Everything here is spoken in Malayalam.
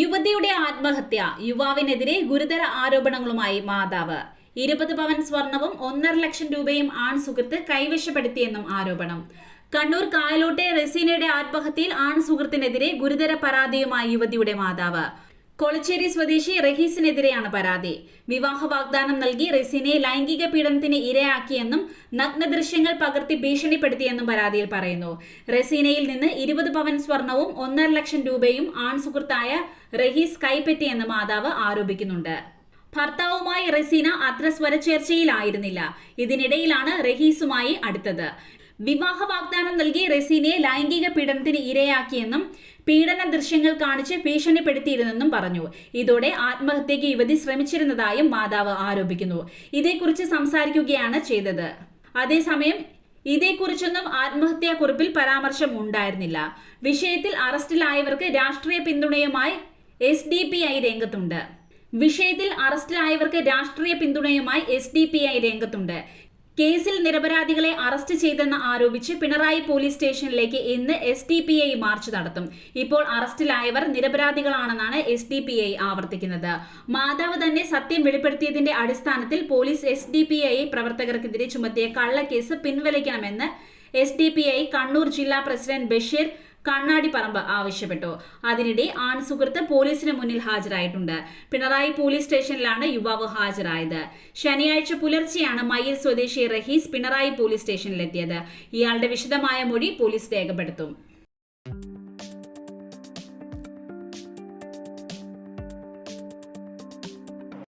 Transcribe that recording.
യുവതിയുടെ ആത്മഹത്യ യുവാവിനെതിരെ ഗുരുതര ആരോപണങ്ങളുമായി മാതാവ്. ഇരുപത് പവൻ സ്വർണവും ഒന്നര ലക്ഷം രൂപയും ആൺ സുഹൃത്ത് കൈവശപ്പെടുത്തിയെന്നും ആരോപണം. കണ്ണൂർ കായലോട്ടെ റെസീനയുടെ ആത്മഹത്യയിൽ ആൺ സുഹൃത്തിനെതിരെ ഗുരുതര പരാതിയുമായി യുവതിയുടെ മാതാവ്. കൊളച്ചേരി സ്വദേശി റഹീസിനെതിരെയാണ് പരാതി. വിവാഹ വാഗ്ദാനം നൽകി റസീനെ ലൈംഗിക പീഡനത്തിന് ഇരയാക്കിയെന്നും നഗ്ന ദൃശ്യങ്ങൾ പകർത്തി ഭീഷണിപ്പെടുത്തിയെന്നും പരാതിയിൽ പറയുന്നു. റസീനയിൽ നിന്ന് ഇരുപത് പവൻ സ്വർണവും ഒന്നര ലക്ഷം രൂപയും ആൺ സുഹൃത്തായ റഹീസ് കൈപ്പറ്റിയെന്ന് മാതാവ് ആരോപിക്കുന്നുണ്ട്. ഭർത്താവുമായി റസീന അത്ര സ്വരചേർച്ചയിലായിരുന്നില്ല. ഇതിനിടയിലാണ് റഹീസുമായി അടുത്തത്. വിവാഹ വാഗ്ദാനം നൽകി റസീനയെ ലൈംഗിക പീഡനത്തിന് ഇരയാക്കിയെന്നും പീഡന ദൃശ്യങ്ങൾ കാണിച്ച് ഭീഷണിപ്പെടുത്തിയിരുന്നെന്നും പറഞ്ഞു. ഇതോടെ ആത്മഹത്യയ്ക്ക് യുവതി ശ്രമിച്ചിരുന്നതായും മാതാവ് ആരോപിക്കുന്നു. ഇതേക്കുറിച്ച് സംസാരിക്കുകയാണ് ചെയ്തത്. അതേസമയം ഇതേക്കുറിച്ചൊന്നും ആത്മഹത്യാക്കുറിപ്പിൽ പരാമർശം ഉണ്ടായിരുന്നില്ല വിഷയത്തിൽ അറസ്റ്റിലായവർക്ക് രാഷ്ട്രീയ പിന്തുണയുമായി എസ് ഡി പി ഐ രംഗത്തുണ്ട്. വിഷയത്തിൽ അറസ്റ്റിലായവർക്ക് രാഷ്ട്രീയ പിന്തുണയുമായി എസ് ഡി പി ഐ രംഗത്തുണ്ട്. കേസിൽ നിരപരാധികളെ അറസ്റ്റ് ചെയ്തെന്ന് ആരോപിച്ച് പിണറായി പോലീസ് സ്റ്റേഷനിലേക്ക് ഇന്ന് S D P I march നടത്തും. ഇപ്പോൾ അറസ്റ്റിലായവർ നിരപരാധികളാണെന്നാണ് എസ് ഡി പി ഐ ആവർത്തിക്കുന്നത്. മാതാവ് തന്നെ സത്യം വെളിപ്പെടുത്തിയതിന്റെ അടിസ്ഥാനത്തിൽ police S D P I പ്രവർത്തകർക്കെതിരെ ചുമത്തിയ കള്ളക്കേസ് പിൻവലിക്കണമെന്ന് S D P I Kannur ജില്ലാ പ്രസിഡന്റ് ബഷീർ കണ്ണാടിപ്പറമ്പ് ആവശ്യപ്പെട്ടു. അതിനിടെ ആൺ സുഹൃത്ത് പോലീസിന് മുന്നിൽ ഹാജരായിട്ടുണ്ട്. പിണറായി പോലീസ് സ്റ്റേഷനിലാണ് യുവാവ് ഹാജരായത്. ശനിയാഴ്ച പുലർച്ചെയാണ് മയ്യിൽ സ്വദേശി റഹീസ് പിണറായി പോലീസ് സ്റ്റേഷനിലെത്തിയത്. ഇയാളുടെ വിശദമായ മൊഴി പോലീസ് രേഖപ്പെടുത്തും.